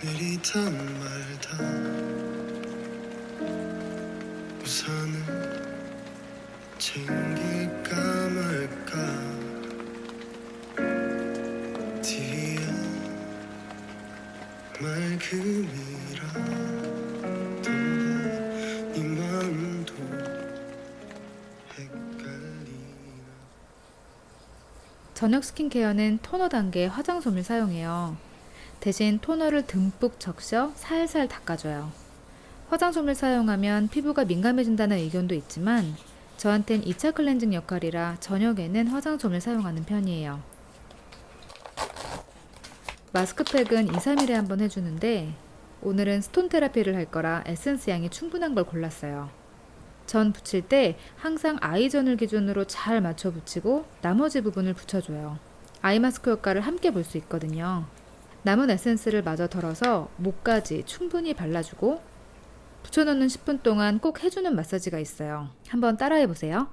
내리다 말다 우산을 챙길까 말까 뒤에 맑음이라 던네 마음도 헷갈리나 저녁 스킨케어는 토너 단계 화장솜을 사용해요. 대신 토너를 듬뿍 적셔 살살 닦아줘요. 화장솜을 사용하면 피부가 민감해진다는 의견도 있지만 저한텐 2차 클렌징 역할이라 저녁에는 화장솜을 사용하는 편이에요. 마스크팩은 2, 3일에 한 번 해주는데 오늘은 스톤 테라피를 할 거라 에센스 양이 충분한 걸 골랐어요. 전 붙일 때 항상 아이전을 기준으로 잘 맞춰 붙이고 나머지 부분을 붙여줘요. 아이 마스크 효과를 함께 볼 수 있거든요. 남은 에센스를 마저 덜어서 목까지 충분히 발라주고 붙여놓는 10분 동안 꼭 해주는 마사지가 있어요. 한번 따라해 보세요.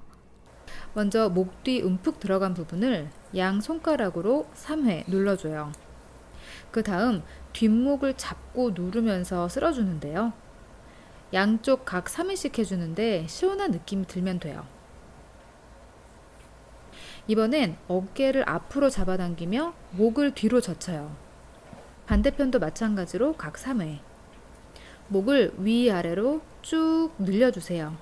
먼저 목 뒤 움푹 들어간 부분을 양 손가락으로 3회 눌러줘요. 그 다음 뒷목을 잡고 누르면서 쓸어주는데요. 양쪽 각 3회씩 해주는데 시원한 느낌이 들면 돼요. 이번엔 어깨를 앞으로 잡아당기며 목을 뒤로 젖혀요. 반대편도 마찬가지로 각 3회. 목을 위아래로 쭉 늘려주세요.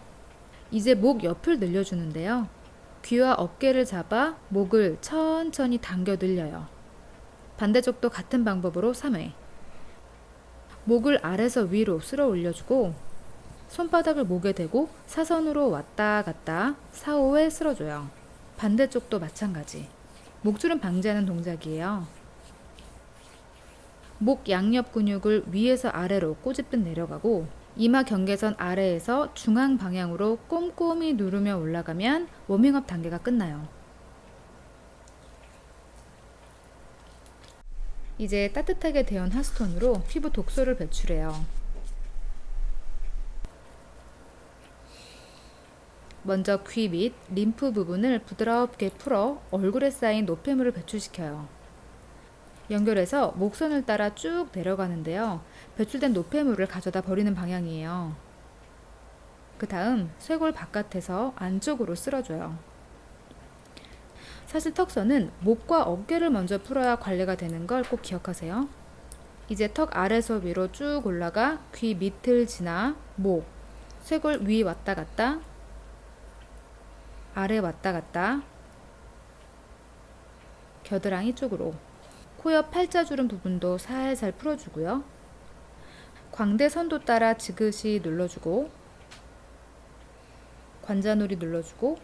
이제 목 옆을 늘려주는데요. 귀와 어깨를 잡아 목을 천천히 당겨 늘려요. 반대쪽도 같은 방법으로 3회. 목을 아래서 위로 쓸어 올려주고 손바닥을 목에 대고 사선으로 왔다 갔다 4, 5회 쓸어줘요. 반대쪽도 마찬가지. 목주름 방지하는 동작이에요. 목 양옆 근육을 위에서 아래로 꼬집듯 내려가고 이마 경계선 아래에서 중앙 방향으로 꼼꼼히 누르며 올라가면 워밍업 단계가 끝나요. 이제 따뜻하게 데운 핫스톤으로 피부 독소를 배출해요. 먼저 귀 및 림프 부분을 부드럽게 풀어 얼굴에 쌓인 노폐물을 배출시켜요. 연결해서 목선을 따라 쭉 내려가는데요. 배출된 노폐물을 가져다 버리는 방향이에요. 그 다음 쇄골 바깥에서 안쪽으로 쓸어줘요. 사실 턱선은 목과 어깨를 먼저 풀어야 관리가 되는 걸 꼭 기억하세요. 이제 턱 아래서 위로 쭉 올라가 귀 밑을 지나 목, 쇄골 위 왔다 갔다, 아래 왔다 갔다, 겨드랑이 쪽으로, 코옆 팔자주름 부분도 살살 풀어주고요. 광대선도 따라 지그시 눌러주고, 관자놀이 눌러주고,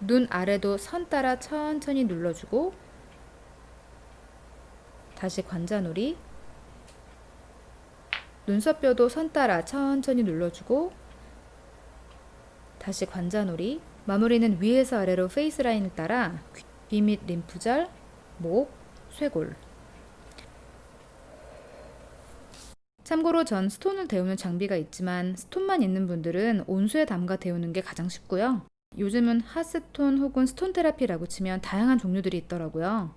눈 아래도 선 따라 천천히 눌러주고 다시 관자놀이 눈썹뼈도 선 따라 천천히 눌러주고 다시 관자놀이 마무리는 위에서 아래로 페이스 라인을 따라 귀 및 림프절, 목, 쇄골 참고로 전 스톤을 데우는 장비가 있지만 스톤만 있는 분들은 온수에 담가 데우는 게 가장 쉽고요. 요즘은 핫스톤 혹은 스톤 테라피라고 치면 다양한 종류들이 있더라고요.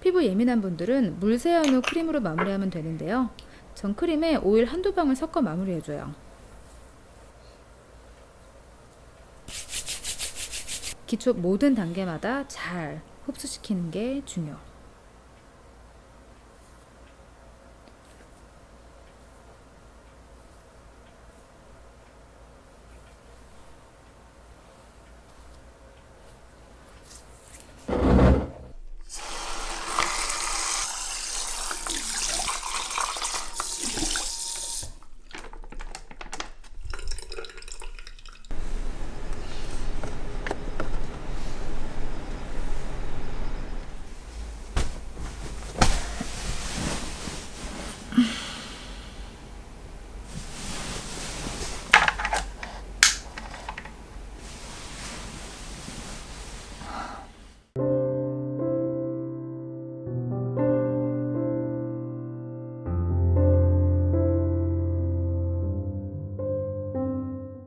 피부 예민한 분들은 물 세안 후 크림으로 마무리하면 되는데요. 전 크림에 오일 한두 방울 섞어 마무리해줘요. 기초 모든 단계마다 잘 흡수시키는 게 중요.